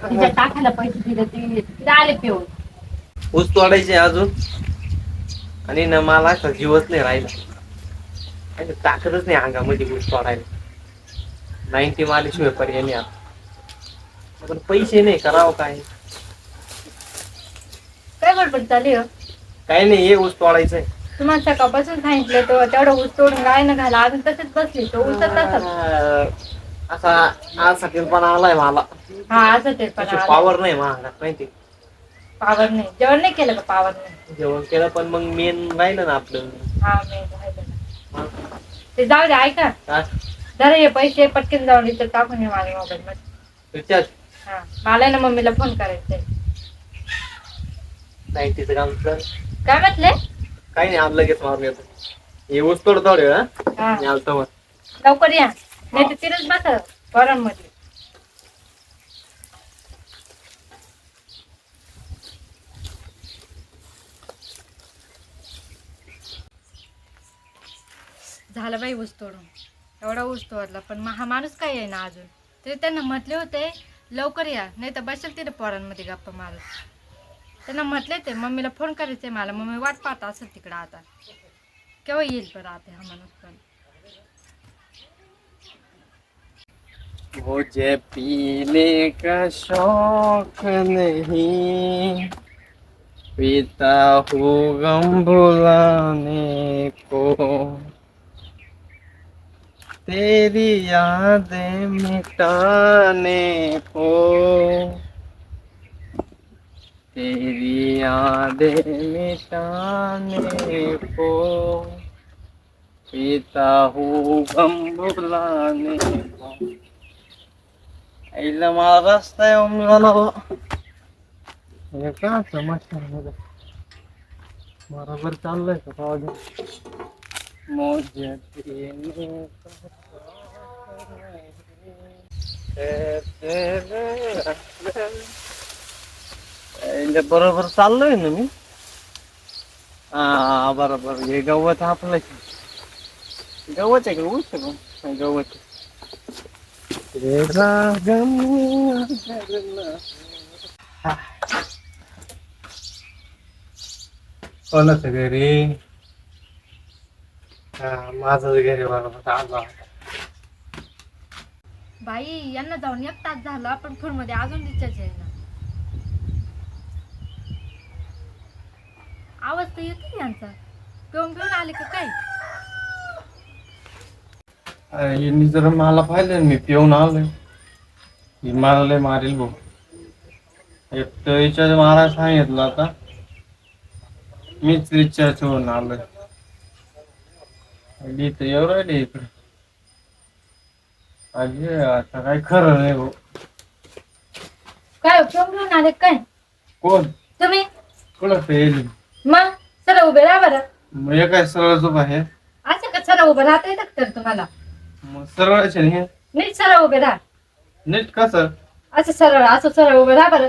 तिच्या टाकायला पैसे दिले ते तिला आले पिऊन ऊस तोडायचे अजून आणि ना मला असा जीवच नाही राहिला आणि ताकदच नाही अंगामध्ये ऊस तोडायला नाईन्टी मारल्याशिवाय पर्याय नाही आता पण पैसे नाही करावं काय काय बडबड चालली हो काही नाही हे ऊस तोडायचंय. तुम्हाला सकाळपासून सांगितलं तो तेवढं ऊस तोडून काय न घाला अजून तसेच बसली तो ऊसच तसंच. अं, असा आज पण आलाय मला. हा असं ते पण पावर नाही महागात माहिती? पावर नाही. जेवण नाही केलं का पावर नाही? जेवण केलं पण मग मेन राहिलं ना आपलं. हा मी राहिलं. ते जाऊ दे ऐका. हा? जरा हे पैसे पटकन जाऊन इथं टाकून ये माझ्या मोबाईल मध्ये. रिचार्ज हा मला ना मम्मीला फोन करायचंय. नाईन्टीचं काम कर. काय म्हटले? काही नाही आज लगेच मारून येतो. हे ऊस तोड तोड हा? मी आलतो मग लवकर या. नाही तर तिथेच बसा पोरांमध्ये झालं बाई ऊस तोडून. एवढा ऊस तोडला पण मा- हा माणूस काय आहे ना अजून? ते त्यांना म्हटले होते लवकर या. नाही तर बसेल तिथे पोरांमध्ये गप्पा मारत त्यांना म्हटले ते, मम्मीला फ़ोन करायचे मला. मम्मी वाट पाहत असेल तिकडं आता. केव्हा येईल बरं आता हा माणूस मुझे पीने का शौक नहीं, पीता हूँ गम भुलाने को। तेरी यादें मिटाने को। तेरी यादें मिटाने को पीता हूँ गम भुलाने को। आईला मला रस्ता आहे मला हे का समजतं बरोबर चाललंय का पाहू मोजे तेरे आईला बरोबर चाललोय ना मी? हा बरोबर. हे गवत आपलं. गवत आहे का? का? गवत. कोणाचं घरी? हा माझं घरी बरोबर आला बाई यांना जाऊन एक तास झाला. पण फोनमध्ये अजून रिचार्ज आहे ना. आवाज तर येतो यांचा. पिऊन पिऊन आले का काय? अरे यांनी जर मला पाहिलं मी पिऊन आलोय. ही मला लय मारील भाऊ. एक तर रिचार्ज मारायला सांगितलं आता. मीच रिचार्ज होऊन आलोय. आली तर येऊ राहिले इकडे? अरे आता काय खरं नाही भाऊ. काय पिऊन आले काय? कोण? तुम्ही? कुठं पेल? मग? सर उभे राहा बरं. मग हे काय सरळ उभा आहे? असं का सर उभं राहता येतात तर तुम्हाला? मग सरळ असेल हे? नीट सरळ उभे राहा. नीट कसं असं सरळ असं सरळ उभे राहा बरं.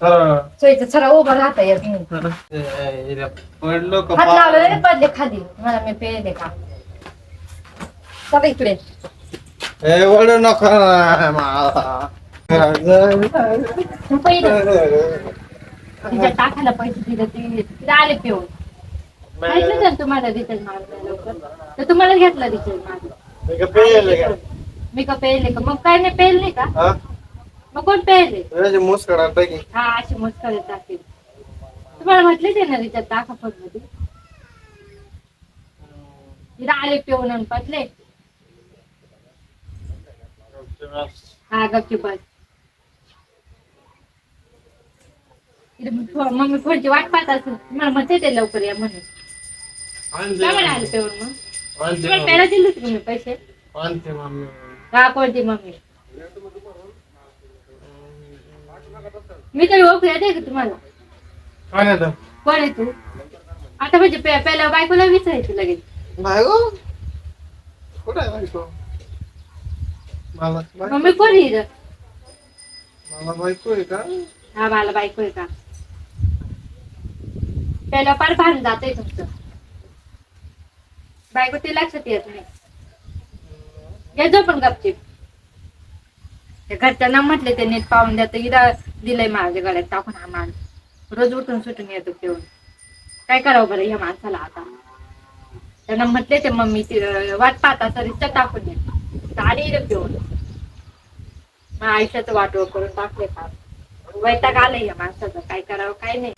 सरळ. सोयीचं सरळ उभं राहता येत नाही. ए, इथे पडलो का पडले खाली. मला मी पेले का? चला इकडे. ए वळ नको. ना मला. तू पहिलं. तिच्या टाकायला पैसे दिले ते तिला आले पिऊन. सांगितलं तर तुम्हाला रिचार्ज मारला लवकर. तर तुम्हाला घेतला रिचार्ज मारला मी का पेले का? मग काय नाही पेल नाही का? हा? मग कोण पेले की हा अशी मस्त करत टाकेल तुम्हाला म्हटले ते ना रिचार्ज टाका फोनमध्ये तिला आले पिऊन आणि पटले. हा गपची बस इथे मग फो- मम्मी फोनची वाट पाहत असेल. तुम्हाला म्हणते ते लवकर या म्हणून. काय मग? तुम्हाला दिले होते तुम्ही पैसे? आणते मम्मी हा कोणती मम्मी मी तरी ओळखू येते का तुम्हाला? कोण आहे तू? आता म्हणजे पहिल्या बायकोला विचारायचं लगेच. बायको? कुठं आहे बायको? मला बाय- मम्मी कोण आहे? मला बायको आहे का? हा मला बायको आहे का? त्याला फार भान जात आहे तुमचं. बायको ते लक्षात येत नाही. यायचं पण गपचिप. त्या घरच्यांना म्हटले ते नीट पाहून द्या तर इरा दिलंय माझ्या गळ्यात टाकून हा माणूस. रोज उठून सुटून येतो घेऊन. काय करावं बरं या माणसाला आता? त्यांना म्हटले ते मम्मी ती वाट पाहता तरी टाकून द्या आली इथं मग आयुष्याचं वाटोळ करून टाकले का वैताग आलंय या माणसाचं. काय करावं काय नाही.